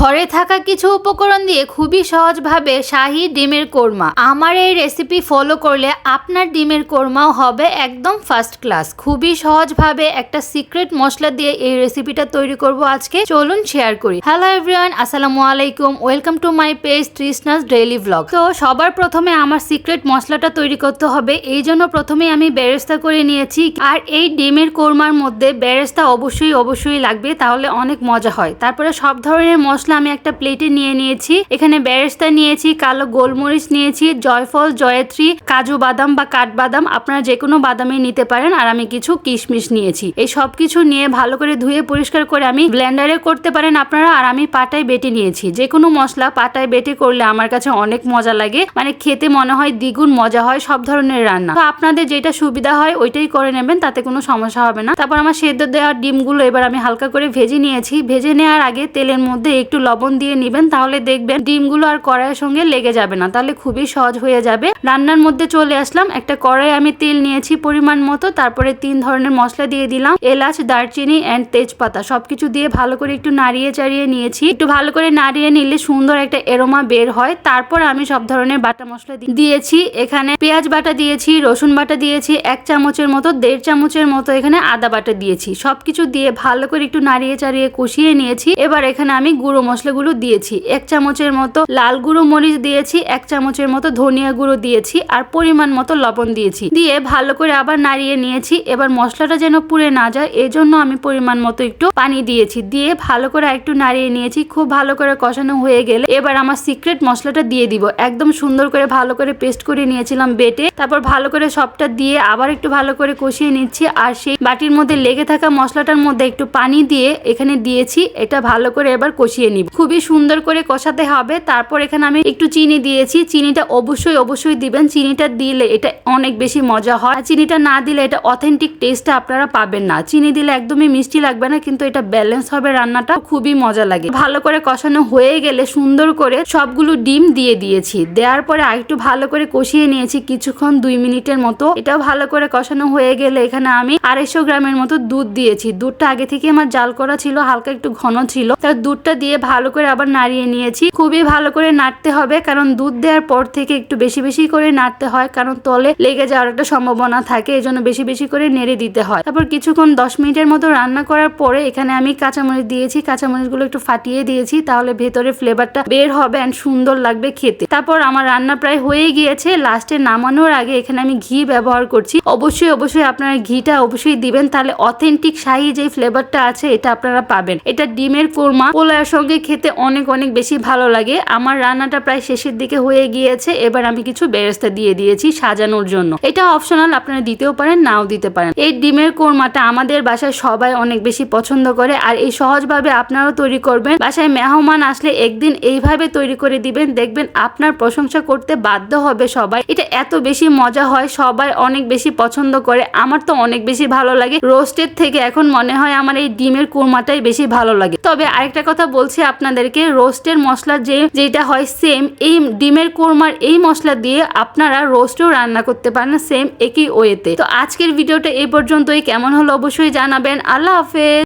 ঘরে থাকা কিছু উপকরণ দিয়ে খুবই সহজভাবে শাহি ডিমের কোরমা। আমার এই রেসিপি ফলো করলে আপনার ডিমের কোরমাও হবে একদম ফার্স্ট ক্লাস খুবই সহজভাবে একটা সিক্রেট মশলা দিয়ে এই রেসিপিটা তৈরি করব আজকে। চলুন শেয়ার করি। হ্যালো এভরিওয়ান আসসালামু আলাইকুম। Welcome to my page তৃষ্ণাস daily blog তো সবার প্রথমে আমার সিক্রেট মশলাটা তৈরি করতে হবে। এই জন্য প্রথমে আমি বেরেস্তা করে নিয়েছি। আর এই ডিমের কোরমার মধ্যে বেরেস্তা অবশ্যই অবশ্যই লাগবে, তাহলে অনেক মজা হয়। তারপরে সব ধরনের মশলা আমি একটা প্লেটে নিয়ে নিয়েছি। এখানে বেরেস্তা নিয়েছি, কালো গোলমরিচ নিয়েছি, জয়ফল, জয়ত্রী, কাজু বাদাম বা কাঠবাদাম। আপনারা যে কোনো বাদামই নিতে পারেন। আর আমি কিছু কিশমিশ নিয়েছি। এই সব কিছু নিয়ে ভালো করে ধুয়ে পরিষ্কার করে আমি ব্লেন্ডারে করতে পারেন আপনারা। আর আমি পাটায় বেটে নিয়েছি। যে কোনো মশলা পাটায় বেটে করলে আমার কাছে অনেক মজা লাগে। মানে খেতে মনে হয় দ্বিগুণ মজা হয় সব ধরনের রান্না। তো আপনাদের যেটা সুবিধা হয় ওইটাই করে নেবেন, তাতে কোনো সমস্যা হবে না। তারপর আমার সেদ্ধ দেওয়া ডিমগুলো এবার আমি হালকা করে ভেজে নিয়েছি। ভেজে নেওয়ার আগে তেলের মধ্যে একটু লবণ দিয়ে নেবেন, তাহলে দেখবেন ডিমগুলো আর কড়াইয়ের সঙ্গে লেগে যাবে না। তাহলে খুবই সহজ হয়ে যাবে। রান্নার মধ্যে চলে আসলাম। একটা কড়াই আমি তেল নিয়েছি পরিমাণ মতো। তারপরে তিন ধরনের মশলা দিয়ে দিলাম। এলাচ, দারচিনি অ্যান্ড তেজপাতা। সবকিছু দিয়ে ভালো করে একটু নাড়িয়ে চাড়িয়ে নিয়েছি। একটু ভালো করে নাড়িয়ে নিলে সুন্দর একটা এরোমা বের হয়। তারপর আমি সব ধরনের বাটা মশলা দিয়েছি। এখানে পেঁয়াজ বাটা দিয়েছি, রসুন বাটা দিয়েছি, এক চামচের মতো, দেড় চামচের মতো এখানে আদা বাটা দিয়েছি। সবকিছু দিয়ে ভালো করে একটু নাড়িয়ে চাড়িয়ে কষিয়ে নিয়েছি। এবার এখানে আমি গুঁড়ো মশলাগুলো দিয়েছি। এক চামচের মতো লাল গুঁড়ো মরিচ দিয়েছি, এক চামচের মতো ধনিয়া গুঁড়ো দিয়েছি আর পরিমাণ মতো লবণ দিয়েছি। দিয়ে ভালো করে আবার নাড়িয়ে নিয়েছি। এবার মশলাটা যেন পুড়ে না যায় এই জন্য আমি পরিমাণ মতো একটু পানি দিয়েছি। দিয়ে ভালো করে একটু নাড়িয়ে নিয়েছি, খুব ভালো করে কষানো হয়ে গেলে এবার আমার সিক্রেট মশলাটা দিয়ে দিব। একদম সুন্দর করে ভালো করে পেস্ট করে নিয়েছিলাম বেটে। তারপর ভালো করে সবটা দিয়ে আবার একটু ভালো করে কষিয়ে নিচ্ছি। আর সেই বাটির মধ্যে লেগে থাকা মশলাটার মধ্যে একটু পানি দিয়ে এখানে দিয়েছি। এটা ভালো করে এবার কষিয়ে নিব। খুবই সুন্দর করে কষাতে হবে। তারপর এখানে আমি একটু চিনি দিয়েছি। চিনিটা অবশ্যই অবশ্যই দিবেন। চিনিটা দিলে এটা অনেক বেশি মজা হয়। চিনিটা না দিলে এটা অথেন্টিক টেস্টটা আপনারা পাবেন না। চিনি দিলে একদমই মিষ্টি লাগবে না, কিন্তু এটা ব্যালেন্স হবে রান্নাটা। খুবই মজা লাগে। ভালো করে কষানো হয়ে গেলে সুন্দর করে সবগুলো ডিম দিয়ে দিয়েছি। দেওয়ার পরে আরেকটু ভালো করে কষিয়ে নিয়েছি কিছুক্ষণ, দুই মিনিটের মতো। এটাও ভালো করে কষানো হয়ে গেলে এখানে আমি আড়াইশো গ্রামের মতো দুধ দিয়েছি। দুধটা আগে থেকে আমার জাল করা ছিল, হালকা একটু ঘন ছিল। তার দুধটা দিয়ে ভালো করে আবার নাড়িয়ে নিয়েছি। খুবই ভালো করে নাড়তে হবে, কারণ দুধ দেওয়ার পর থেকে একটু বেশি বেশি করে নাড়তে হয়, কারণ তলে লেগে যাওয়ার একটা সম্ভাবনা থাকে এই জন্য বেশি বেশি করে নেড়ে দিতে হয়। তারপর কিছুক্ষণ দশ মিনিটের মতো রান্না করার পরে এখানে আমি কাঁচামরিচ দিয়েছি, কাঁচামরিচগুলো একটু ফাটিয়ে দিয়েছি, তাহলে ভেতরে ফ্লেভারটা বের হবে অ্যান্ড সুন্দর লাগবে খেতে। তারপর আমার রান্না প্রায় হয়ে গিয়েছে লাস্টে নামানোর আগে এখানে আমি ঘি ব্যবহার করছি। অবশ্যই অবশ্যই আপনারা ঘিটা অবশ্যই দিবেন, তাহলে অথেন্টিক শাহি যে ফ্লেভারটা আছে, এটা আপনারা পাবেন। এটা ডিমের কোরমা পোলার সঙ্গে খেতে অনেক অনেক বেশি ভালো লাগে। আমার রান্নাটা প্রায় শেষের দিকে হয়ে গিয়েছে, এবার আমি কিছু বেরেস্তা দিয়ে দিয়েছি সাজানোর জন্য। এটা অপশনাল আপনারা দিতেও পারেন, নাও দিতে পারেন। এই ডিমের কোরমাটা আমাদের বাসায় সবাই অনেক বেশি পছন্দ করে, আর এই সহজভাবে আপনারাও তৈরি করবেন। বাসায় মেহমান আসলে একদিন এইভাবে তৈরি করে দিবেন, দেখবেন আপনার প্রশংসা করতে বাধ্য হবে সবাই। এটা এত বেশি মজা হয়, সবাই অনেক বেশি পছন্দ করে। আমার তো অনেক বেশি ভালো লাগে। রোস্টের থেকে এখন মনে হয় আমার এই ডিমের কোরমাটাই বেশি ভালো লাগে। তবে আরেকটা কথা বলছি আপনাদেরকে রোস্টের মশলা যে, যেটা হয় সেম এই ডিমের কোরমার এই মশলা দিয়ে আপনারা রোস্টও রান্না করতে পারেন সেম একই ওয়েতে তো আজকের ভিডিওটা এই পর্যন্তই। কেমন হলো অবশ্যই জানাবেন। আল্লাহ হাফেজ।